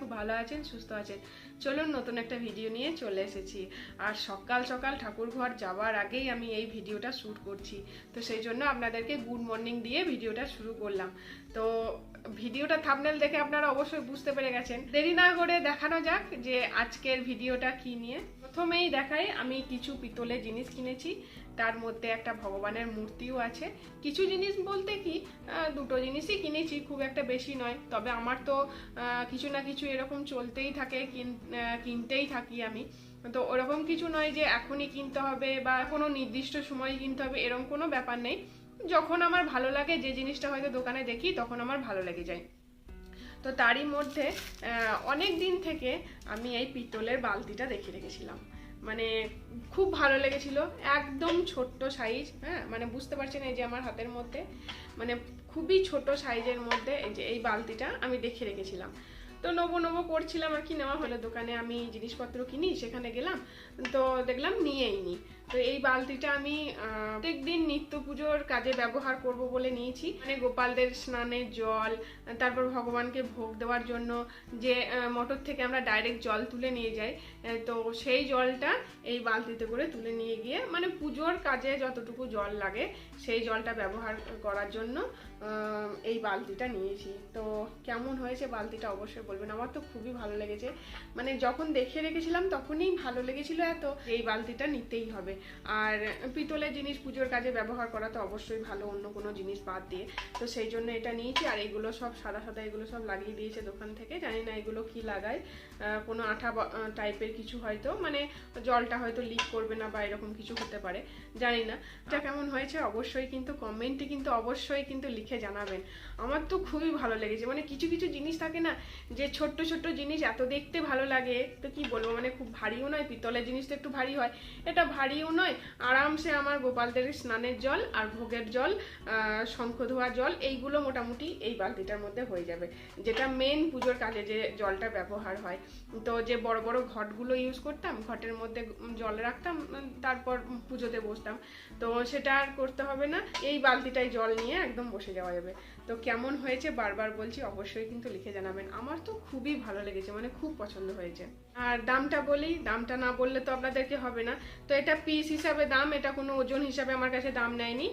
খুব ভালো আছেন, সুস্থ আছেন। চলুন নতুন একটা ভিডিও নিয়ে চলে এসেছি। আর সকাল সকাল ঠাকুর ঘর যাওয়ার আগেই আমি এই ভিডিওটা শ্যুট করছি। তো সেই জন্য আপনাদেরকে গুড মর্নিং দিয়ে ভিডিওটা শুরু করলাম। তো ভিডিওটা থামনেল দেখে আপনারা অবশ্যই বুঝতে পেরে গেছেন। দেরি না করে দেখানো যাক যে আজকের ভিডিওটা কি নিয়ে। প্রথমেই দেখাই, আমি কিছু পিতলের জিনিস কিনেছি। তার মধ্যে একটা ভগবানের মূর্তিও আছে। কিছু জিনিস বলতে কি দুটো জিনিসই কিনেছি, খুব একটা বেশি নয়। তবে আমার তো কিছু না কিছু এরকম চলতেই থাকে, কিন- কিনতেই থাকি আমি। তো ওরকম কিছু নয় যে এখনই কিনতে হবে বা কোনো নির্দিষ্ট সময় কিনতে হবে এরকম কোনো ব্যাপার নেই। যখন আমার ভালো লাগে, যে জিনিসটা হয়তো দোকানে দেখি, তখন আমার ভালো লেগে যায়। তো তারই মধ্যে অনেক দিন থেকে আমি এই পিতলের বালতিটা দেখে রেখেছিলাম। মানে খুব ভালো লেগেছিল, একদম ছোট্ট সাইজ হ্যাঁ? মানে বুঝতে পারছেন এই যে আমার হাতের মধ্যে মানে খুবই ছোট সাইজের মধ্যে এই যে এই বালতিটা আমি দেখে রেখেছিলাম। তো নবো নবো করছিলাম আর কি, নেওয়া হলো দোকানে। আমি জিনিসপত্র কিনি, সেখানে গেলাম। তো দেখলাম নিয়েই নি। তো এই বালতিটা আমি প্রত্যেকদিন নিত্য পুজোর কাজে ব্যবহার করব বলে নিয়েছি। মানে গোপালদের স্নানের জল, তারপর ভগবানকে ভোগ দেওয়ার জন্য যে মোটর থেকে আমরা ডাইরেক্ট জল তুলে নিয়ে যাই তো সেই জলটা এই বালতিতে করে তুলে নিয়ে গিয়ে মানে পুজোর কাজে যতটুকু জল লাগে, সেই জলটা ব্যবহার করার জন্য এই বালতিটা নিয়েছি। তো কেমন হয়েছে বালতিটা অবশ্যই বলবেন। আমার তো খুবই ভালো লেগেছে। মানে যখন দেখে রেখেছিলাম, তখনই ভালো লেগেছিল এত। এই বালতিটা নিতেই হবে। আর পিতলের জিনিস পুজোর কাজে ব্যবহার করা তো অবশ্যই ভালো, অন্য কোনো জিনিস বাদ দিয়ে। তো সেই জন্য এটা নিয়েছি, আর এগুলো সব সাদা সাদা এগুলো সব লাগিয়ে দিয়েছে দোকান থেকে। জানি না এগুলো কি লাগায়। কোনো আঠা টাইপের কিছু হয়তো মানে জলটা হয়তো লিক করবে না বা এরকম কিছু হতে পারে, জানি না। এটা কেমন হয়েছে অবশ্যই কিন্তু কমেন্টে কিন্তু অবশ্যই কিন্তু লিখে জানাবেন। আমার তো খুবই ভালো লেগেছে মানে কিছু কিছু জিনিস থাকে না যে ছোট্ট ছোট্ট জিনিস এত দেখতে ভালো লাগে, তো কি বলব মানে খুব ভারীও নয়, পিতলের জিনিস তো একটু ভারী হয়। এটা ভারীও নয়। আরামসে আমার গোপালদের স্নানের জল আর ভোগের জল শঙ্খ ধোয়া জল, এইগুলো মোটামুটি এই বালতিটার মধ্যে হয়ে যাবে। যেটা মেন পুজোর কাজে যে জলটা ব্যবহার হয়। তো যে বড় বড় ঘটগুলো ইউজ করতাম, ঘটের মধ্যে জল রাখতাম, তারপর পুজোতে বসতাম। তো সেটা আর করতে হবে না। এই বালতিটাই জল নিয়ে একদম বসে যাওয়া যাবে। তো কেমন হয়েছে বারবার বলছি অবশ্যই কিন্তু লিখে জানাবেন। আমার তো খুবই ভালো লেগেছে মানে খুব পছন্দ হয়েছে। আর দামটা বলি, দামটা না বললে তো আপনাদেরকে হবে না। তো এটা পিস হিসাবে দাম, এটা কোনো ওজন হিসাবে আমার কাছে দাম নেয়নি।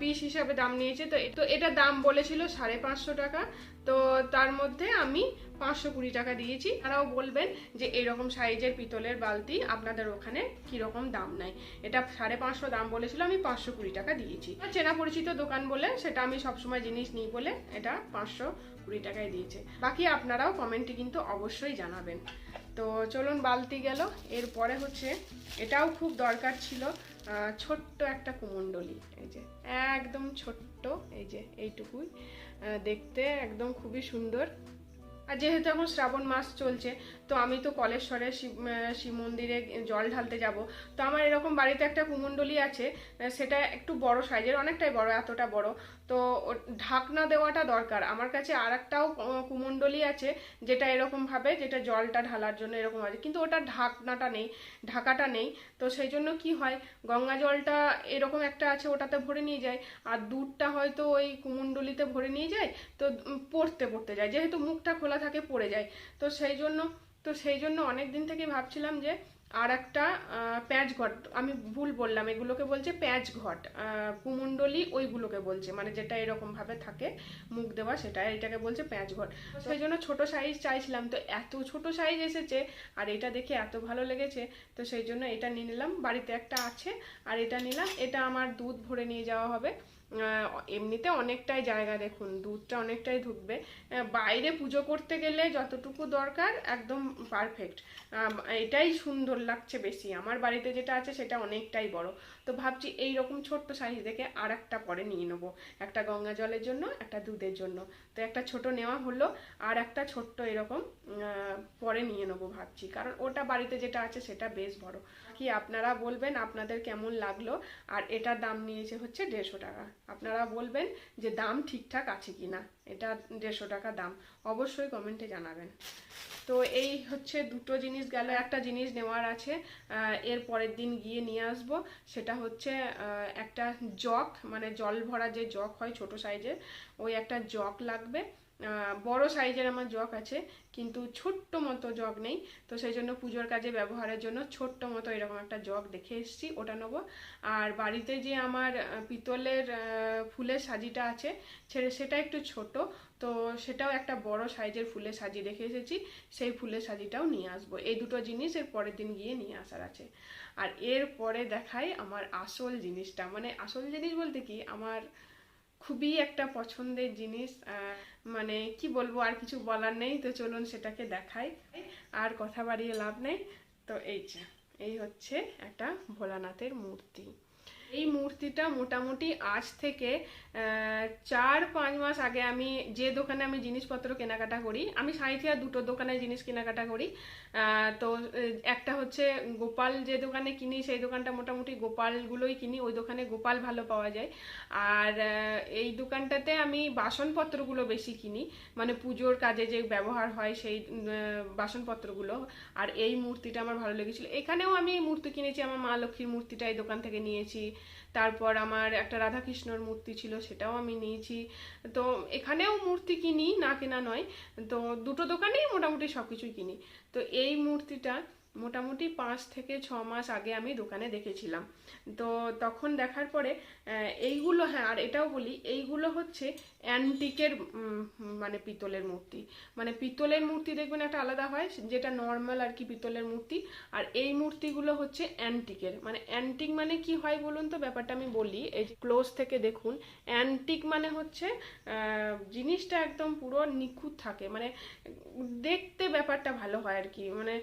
পিস হিসাবে দাম নিয়েছে, তো তো এটা দাম বলেছিল সাড়ে পাঁচশো টাকা। তো তার মধ্যে আমি পাঁচশো কুড়ি টাকা দিয়েছি। তারাও বলবেন যে এরকম সাইজের পিতলের বালতি আপনাদের ওখানে কীরকম দাম নেয়। এটা সাড়ে পাঁচশো দাম বলেছিল, আমি পাঁচশো কুড়ি টাকা দিয়েছি। চেনা পরিচিত দোকান বলে সেটা আমি সবসময় জিনিস নিই বলে এটা পাঁচশো কুড়ি টাকায় দিয়েছে। বাকি আপনারাও কমেন্টে কিন্তু অবশ্যই জানাবেন। তো চলুন, বালতি গেল। এরপরে হচ্ছে, এটাও খুব দরকার ছিল ছোট্ট একটা কুমণ্ডলি। এই যে, একদম ছোট্ট, এই যে, এইটুকুই। দেখতে একদম খুবই সুন্দর। আর যেহেতু এখন শ্রাবণ মাস চলছে, তো আমি তো কলেশ্বরে শিব শিব মন্দিরে জল ঢালতে যাব। তো আমার এরকম বাড়িতে একটা কুমণ্ডলি আছে সেটা একটু বড় সাইজের, অনেকটাই বড়, এতটা বড়। তো ঢাকনা দেওয়াটা দরকার। আমার কাছে আর একটাও কুমণ্ডলি আছে, যেটা এরকম ভাবে, যেটা জলটা ঢালার জন্য এরকম আছে। কিন্তু ওটা ঢাকনাটা নেই, ঢাকাটা নেই। তো সেই জন্য কি হয়, গঙ্গা জলটা এরকম একটা আছে, ওটাতে ভরে নিয়ে যায়। আর দুধটা হয়তো ওই কুমণ্ডলিতে ভরে নিয়ে যায়, তো পড়তে পড়তে যায়। যেহেতু মুখটা খোলা থাকে, পড়ে যায়। তো সেই জন্য, তো সেই জন্য অনেক দিন থেকে ভাবছিলাম যে আর একটা প্যাঁচ ঘট আমি ভুল বললাম এগুলোকে বলছে প্যাঁচ ঘট আহ, ওইগুলোকে বলছে মানে যেটা এরকম ভাবে থাকে মুখ দেওয়া সেটা এটাকে বলছে প্যাঁচ ঘট। সেই জন্য ছোট সাইজ চাইছিলাম তো এত ছোট সাইজ এসেছে আর এটা দেখে এত ভালো লেগেছে তো সেই জন্য এটা নিয়ে নিলাম বাড়িতে একটা আছে আর এটা নিলাম এটা আমার দুধ ভরে নিয়ে যাওয়া হবে। এমনিতে অনেকটাই জায়গা দেখুন দুধটা অনেকটাই ঢুকবে। বাইরে পুজো করতে গেলে যতটুকু দরকার, একদম পারফেক্ট এটাই সুন্দর লাগছে বেশি। আমার বাড়িতে যেটা আছে সেটা অনেকটাই বড়। তো ভাবছি এই রকম ছোট্ট সাইজ দেখে আর একটা পরে নিয়ে নেব। একটা গঙ্গা জলের জন্য, একটা দুধের জন্য। তো একটা ছোট নেওয়া হলো, আর একটা ছোট্ট এরকম পরে নিয়ে নেব ভাবছি। কারণ ওটা বাড়িতে যেটা আছে সেটা বেশ বড়। বাকি আপনারা বলবেন আপনাদের কেমন লাগল? আর এটার দাম নিয়েছে হচ্ছে দেড়শো টাকা। আপনারা বলবেন যে দাম ঠিকঠাক আছে কি না এটা দেড়শো টাকা দাম। অবশ্যই কমেন্টে জানাবেন। তো এই হচ্ছে দুটো জিনিস গেল। একটা জিনিস নেওয়ার আছে এর পরের দিন গিয়ে নিয়ে আসব। সেটা হচ্ছে একটা জগ মানে জল ভরা যে জগ হয় ছোট সাইজের ওই একটা জগ লাগবে। বড় সাইজের আমার জগ আছে, কিন্তু ছোট্ট মতো জগ নেই। তো সেই জন্য পুজোর কাজে ব্যবহারের জন্য ছোট্ট মতো এরকম একটা জগ দেখে এসেছি, ওটা নেব। আর বাড়িতে যে আমার পিতলের ফুলের সাজিটা আছে, ছেড়ে সেটা একটু ছোট, তো সেটাও একটা বড় সাইজের ফুলের সাজি দেখে এসেছি, সেই ফুলের সাজিটাও নিয়ে আসব। এই দুটো জিনিস এর পরের দিন গিয়ে নিয়ে আসার আছে। আর এর পরে দেখাই আমার আসল জিনিসটা। মানে আসল জিনিস বলতে কি? আমার খুবই একটা পছন্দের জিনিস মানে কি বলব, আর কিছু বলার নেই, তো চলুন সেটাকে দেখাই। আর কথা বাড়িয়ে লাভ নেই। তো এই যে, এই হচ্ছে একটা ভোলানাথের মূর্তি। এই মূর্তিটা মোটামুটি আজ থেকে চার পাঁচ মাস আগে আমি যে দোকানে আমি জিনিসপত্র কেনাকাটা করি, আমি সাঁইথিয়া দুটো দোকানে জিনিস কেনাকাটা করি। তো একটা হচ্ছে গোপাল যে দোকানে কিনি, সেই দোকানটা মোটামুটি গোপালগুলোই কিনি, ওই দোকানে গোপাল ভালো পাওয়া যায়। আর এই দোকানটাতে আমি বাসনপত্রগুলো বেশি কিনি মানে পুজোর কাজে যে ব্যবহার হয় সেই বাসনপত্রগুলো। আর এই মূর্তিটা আমার ভালো লেগেছিল। এখানেও আমি মূর্তি কিনেছি, আমার মা লক্ষ্মীর মূর্তিটা এই দোকান থেকে নিয়েছি। তারপর আমার একটা রাধাকৃষ্ণর মূর্তি ছিল, সেটাও আমি নিয়েছি। তো এখানেও মূর্তি কিনি, না কেনা নয়। তো দুটো দোকানেই মোটামুটি সব কিছুই কিনি। তো এই মূর্তিটা মোটামুটি পাঁচ থেকে ছ মাস আগে আমি দোকানে দেখেছিলাম। তো তখন দেখার পরে এইগুলো হ্যাঁ আর এটাও বলি, এইগুলো হচ্ছে অ্যান্টিকের মানে পিতলের মূর্তি। মানে পিতলের মূর্তি দেখবেন একটা আলাদা হয়, যেটা নর্মাল আর কি পিতলের মূর্তি। আর এই মূর্তিগুলো হচ্ছে অ্যান্টিকের। মানে অ্যান্টিক মানে কি হয় বলুন তো? ব্যাপারটা আমি বলি। এই ক্লোজ থেকে দেখুন, অ্যান্টিক মানে হচ্ছে জিনিসটা একদম পুরো নিখুঁত থাকে। মানে দেখতে ব্যাপারটা ভালো হয় আর কি। মানে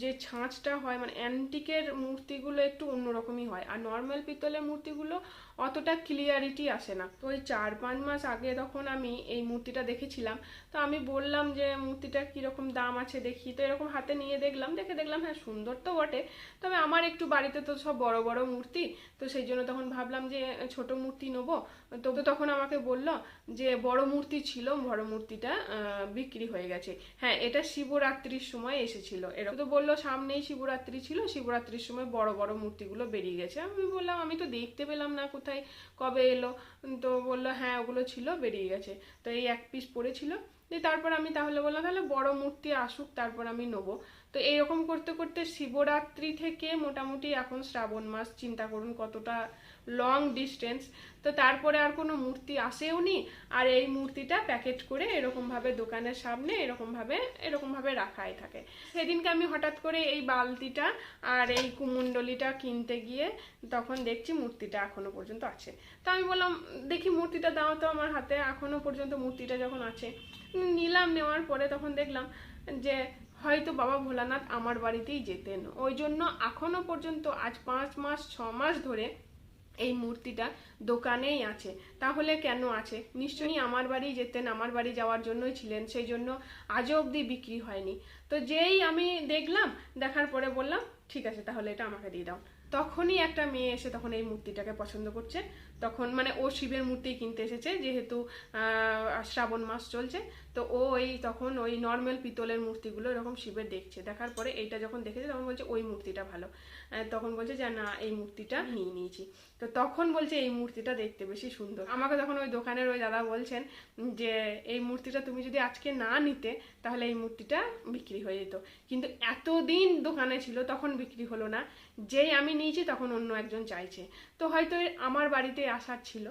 যে ছাঁচটা হয় মানে অ্যান্টিকের মূর্তিগুলো একটু অন্যরকমই হয়। আর নর্মাল পিতলের মূর্তিগুলো অতটা ক্লিয়ারিটি আসে না। তো ওই চার পাঁচ মাস আগে তখন আমি এই মূর্তিটা দেখেছিলাম। তো আমি বললাম যে, মূর্তিটার কীরকম দাম আছে দেখি। তো এরকম হাতে নিয়ে দেখলাম। দেখে দেখলাম হ্যাঁ সুন্দর তো বটে। তবে আমার একটু বাড়িতে তো সব বড় বড় মূর্তি। তো সেই জন্য তখন ভাবলাম যে, ছোট মূর্তি নেব। তো তখন আমাকে বলল যে বড় মূর্তি ছিল, বড় মূর্তিটা বিক্রি হয়ে গেছে। হ্যাঁ এটা শিবরাত্রির সময় এসেছিল। এরকম তো বলল সামনেই শিবরাত্রি ছিল, শিবরাত্রির সময় বড় বড় মূর্তিগুলো বেরিয়ে গেছে। আমি বললাম, আমি তো দেখতে পেলাম না কোথায়, কবে এলো? তো বলল হ্যাঁ ওগুলো ছিল, বেরিয়ে গেছে। তো এই এক পিস পড়েছিল। দিয়ে তারপর আমি তাহলে বললাম, তাহলে বড় মূর্তি আসুক, তারপর আমি নেব। তো এরকম করতে করতে শিবরাত্রি থেকে মোটামুটি এখন শ্রাবণ মাস, চিন্তা করুন কতটা লং ডিস্টেন্স তো তারপরে আর কোনো মূর্তি আসেও নি, আর এই মূর্তিটা প্যাকেট করে এরকমভাবে দোকানের সামনে এরকমভাবে এরকমভাবে রাখাই থাকে। সেদিনকে আমি হঠাৎ করে এই বালতিটা আর এই কুমণ্ডলিটা কিনতে গিয়ে তখন দেখছি মূর্তিটা এখনও পর্যন্ত আছে। তো আমি বললাম, দেখি মূর্তিটা দাও তো আমার হাতে এখনও পর্যন্ত মূর্তিটা যখন আছে। নিলাম, নেওয়ার পরে তখন দেখলাম যে হয়তো বাবা ভোলানাথ আমার বাড়িতেই যেতেন। ওই জন্য এখনও পর্যন্ত, আজ পাঁচ মাস, ছ মাস ধরে এই মূর্তিটা দোকানেই আছে। তাহলে কেন আছে? নিশ্চয়ই আমার বাড়ি যেতেন, আমার বাড়ি যাওয়ার জন্যই ছিলেন, সেই জন্য আজও অবধি বিক্রি হয়নি। তো যেই আমি দেখলাম, দেখার পরে বললাম, ঠিক আছে, তাহলে এটা আমাকে দিয়ে দাও। তখনই একটা মেয়ে এসে তখন এই মূর্তিটাকে পছন্দ করছে। তখন মানে ও শিবের মূর্তি কিনতে এসেছে, যেহেতু শ্রাবণ মাস চলছে, তো ও ওই তখন ওই নর্মাল পিতলের মূর্তিগুলো এরকম শিবের দেখছে। দেখার পরে এইটা যখন দেখেছে, তখন বলছে, ওই মূর্তিটা ভালো। তখন বলছে যে, না, এই মূর্তিটা নিয়ে নিয়েছি। তো তখন বলছে, এই মূর্তিটা দেখতে বেশি সুন্দর। আমাকে তখন ওই দোকানের ওই দাদা বলছেন যে, এই মূর্তিটা তুমি যদি আজকে না নিতে, তাহলে এই মূর্তিটা বিক্রি হয়ে যেত। কিন্তু এতদিন দোকানে ছিল, তখন বিক্রি হলো না। যেই আমি নিয়েছি, তখন অন্য একজন চাইছে। তো হয়তো আমার বাড়িতে আসার ছিল।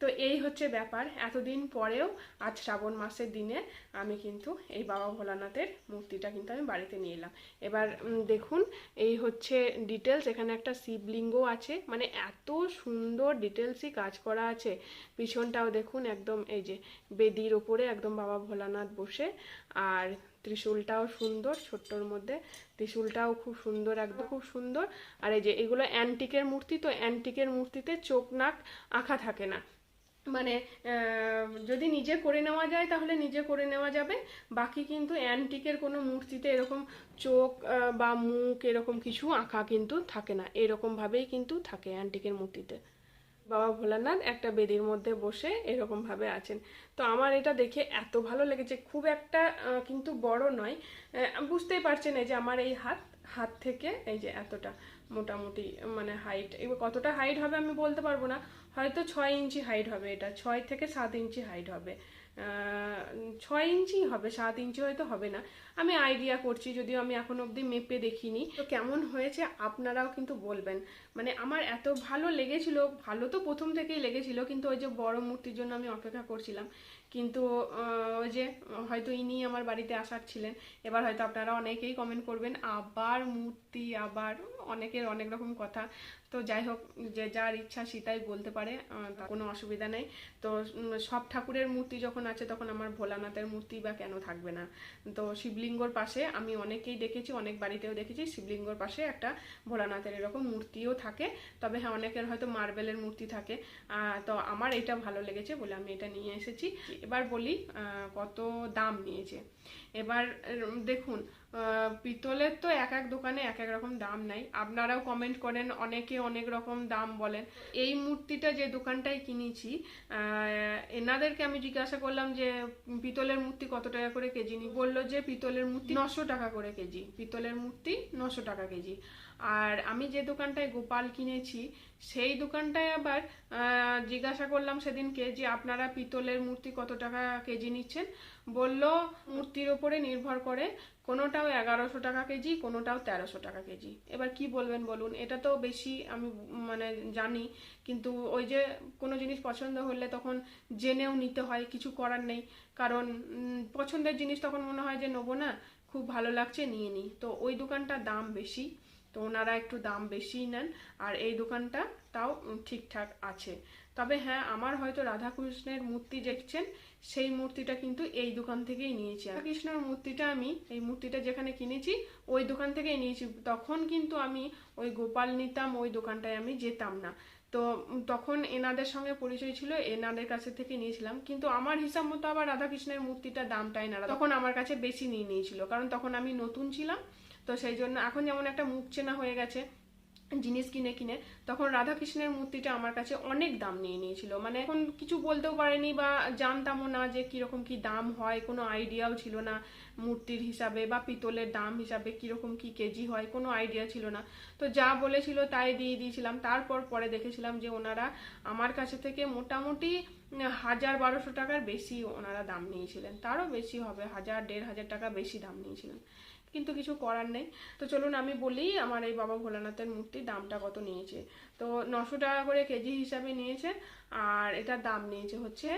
তো এই হচ্ছে ব্যাপার। এতদিন পরেও আজ শ্রাবণ মাসের দিনে আমি কিন্তু এই বাবা ভোলানাথের মূর্তিটা কিন্তু আমি বাড়িতে নিয়ে এলাম। এবার দেখুন, এই হচ্ছে ডিটেলস এখানে একটা শিবলিঙ্গ আছে। মানে এত সুন্দর ডিটেলসই কাজ করা আছে। পিছনটাও দেখুন, একদম এই যে বেদির ওপরে একদম বাবা ভোলানাথ বসে। আর ত্রিশূলটাও সুন্দর, ছোট্টর মধ্যে ত্রিশূলটাও খুব সুন্দর, একদম খুব সুন্দর। আর এই যে এগুলো অ্যান্টিকের মূর্তি, তো অ্যান্টিকের মূর্তিতে চোখ নাক আঁকা থাকে না। মানে যদি নিজে করে নেওয়া যায় তাহলে নিজে করে নেওয়া যাবে। বাকি কিন্তু অ্যান্টিকের কোনো মূর্তিতে এরকম চোখ বা মুখ এরকম কিছু আঁকা কিন্তু থাকে না। এরকমভাবেই কিন্তু থাকে অ্যান্টিকের মূর্তিতে। বাবা ভোলানাথ একটা বেদির মধ্যে বসে এরকমভাবে আছেন। তো আমার এটা দেখে এত ভালো লেগেছে, খুব একটা কিন্তু বড় নয়। বুঝতেই পারছেন এই যে আমার এই হাত হাত থেকে এই যে এতটা মোটামুটি মানে হাইট এবার কতটা হাইট হবে আমি বলতে পারব না। হয়তো ছয় ইঞ্চি হাইট হবে এটা, ছয় থেকে সাত ইঞ্চি হাইট হবে। ছয় ইঞ্চি হবে, সাত ইঞ্চি হয়তো হবে না। আমি আইডিয়া করছি, যদিও আমি এখন অবধি মেপে দেখিনি। তো কেমন হয়েছে আপনারাও কিন্তু বলবেন। মানে আমার এত ভালো লেগেছিল, ভালো তো প্রথম থেকেই লেগেছিল, কিন্তু ওই যে বড় মূর্তির জন্য আমি অপেক্ষা করছিলাম। কিন্তু ওই যে হয়তো ইনি আমার বাড়িতে আসার ছিলেন। এবার হয়তো আপনারা অনেকেই কমেন্ট করবেন, আবার মূর্তি, আবার অনেকের অনেক রকম কথা। তো যাই হোক, যে যার ইচ্ছা সেটাই বলতে পারে কোনো অসুবিধা নেই। তো সব ঠাকুরের মূর্তি যখন আছে, তখন আমার ভোলানাথের মূর্তি বা কেন থাকবে না। তো শিবলিঙ্গর পাশে আমি অনেকেই দেখেছি, অনেক বাড়িতেও দেখেছি, শিবলিঙ্গর পাশে একটা ভোলানাথের এরকম মূর্তিও থাকে। তবে হ্যাঁ অনেকের হয়তো মার্বেলের মূর্তি থাকে। তো আমার এটা ভালো লেগেছে বলে আমি এটা নিয়ে এসেছি। এবার বলি কত দাম নিয়েছে। এবার দেখুন পিতলের তো এক এক দোকানে এক এক রকম দাম নাই। আপনারাও কমেন্ট করেন, অনেকে অনেক রকম দাম বলেন। এই মূর্তিটা যে দোকানটায় কিনেছি এনাদেরকে আমি জিজ্ঞাসা করলাম যে, পিতলের মূর্তি কত টাকা করে কেজি? নি বলল যে, পিতলের মূর্তি নশো টাকা করে কেজি। পিতলের মূর্তি নশো টাকা কেজি। আর আমি যে দোকানটায় গোপাল কিনেছি, সেই দোকানটায় আবার জিজ্ঞাসা করলাম সেদিনকে যে আপনারা পিতলের মূর্তি কত টাকা কেজি নিচ্ছেন? বলল, মূর্তির ওপরে নির্ভর করে, কোনোটাও এগারোশো টাকা কেজি, কোনোটাও তেরোশো টাকা কেজি। এবার কি বলবেন বলুন? এটা তো বেশি আমি মানে জানি, কিন্তু ওই যে কোনো জিনিস পছন্দ হলে তখন জেনেও নিতে হয়, কিছু করার নেই। কারণ পছন্দের জিনিস তখন মনে হয় যে, নেব না, খুব ভালো লাগছে, নিয়ে নিই। তো ওই দোকানটার দাম বেশি। তো ওনারা একটু দাম বেশিই নেন, আর এই দোকানটা তাও ঠিকঠাক আছে। তবে হ্যাঁ আমার হয়তো রাধাকৃষ্ণের মূর্তি দেখছেন, সেই মূর্তিটা কিন্তু এই দোকান থেকেই নিয়েছি। রাধাকৃষ্ণের মূর্তিটা আমি, এই মূর্তিটা যেখানে কিনেছি, ওই দোকান থেকেই নিয়েছি। তখন কিন্তু আমি ওই গোপাল নিতাম, ওই দোকানটায় আমি যেতাম না। তো তখন এনাদের সঙ্গে পরিচয় ছিল, এনাদের কাছে থেকে নিয়েছিলাম। কিন্তু আমার হিসাব মতো আবার রাধাকৃষ্ণের মূর্তিটা দামটাই না। তখন আমার কাছে বেশি নিয়ে নিয়েছিল, কারণ তখন আমি নতুন ছিলাম। তো সেই জন্য এখন যেমন একটা মুখ চেনা হয়ে গেছে, জিনিস কিনে কিনে, তখন রাধাকৃষ্ণের মূর্তিটা আমার কাছে অনেক দাম নিয়ে নিয়েছিল। মানে এখন কিছু বলতেও পারেনি বা জানতামও না যে কীরকম কি দাম হয়, কোনো আইডিয়াও ছিল না মূর্তির হিসাবে বা পিতলের দাম হিসাবে কীরকম কি কেজি হয়, কোনো আইডিয়া ছিল না। তো যা বলেছিল তাই দিয়ে দিয়েছিলাম। তারপর পরে দেখেছিলাম যে ওনারা আমার কাছে থেকে মোটামুটি হাজার বারোশো টাকার বেশি ওনারা দাম নিয়েছিলেন। তারও বেশি হবে, হাজার, দেড় হাজার টাকা বেশি দাম নিয়েছিলেন। কিন্তু কিছু করার নেই। তো চলুন আমি বলি, আমার এই বাবা ভোলানাথের মূর্তির দামটা কত নিয়েছে। তো নশো টাকা করে কেজি হিসাবে নিয়েছে আর এটার দাম নিয়েছে হচ্ছে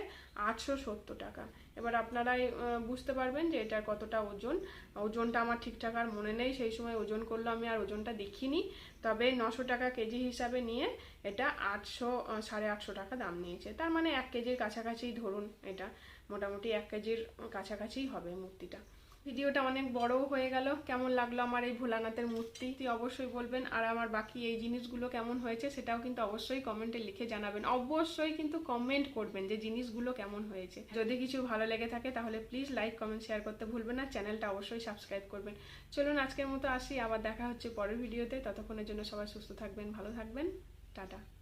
আটশো সত্তর টাকা। এবার আপনারাই বুঝতে পারবেন যে এটার কতটা ওজন। ওজনটা আমার ঠিকঠাক আর মনে নেই, সেই সময় ওজন করল আমি আর ওজনটা দেখিনি। তবে নশো টাকা কেজি হিসাবে নিয়ে এটা আটশো সাড়ে আটশো টাকা দাম নিয়েছে। তার মানে এক কেজির কাছাকাছি ধরুন এটা। মোটামুটি এক কেজির কাছাকাছিই হবে মূর্তিটা। ভিডিওটা অনেক বড় হয়ে গেল। কেমন লাগল আমার এই ভোলানাথের মূর্তি? অবশ্যই বলবেন। আর আমার বাকি এই জিনিসগুলো কেমন হয়েছে সেটাও কিন্তু অবশ্যই কমেন্টে লিখে জানাবেন। অবশ্যই কিন্তু কমেন্ট করবেন যে জিনিসগুলো কেমন হয়েছে। যদি কিছু ভালো লেগে থাকে তাহলে প্লিজ লাইক, কমেন্ট, শেয়ার করতে ভুলবেন না। চ্যানেলটা অবশ্যই সাবস্ক্রাইব করবেন। চলুন আজকের মতো আসি। আবার দেখা হচ্ছে পরের ভিডিওতে। ততক্ষণের জন্য সবাই সুস্থ থাকবেন, ভালো থাকবেন। টাটা।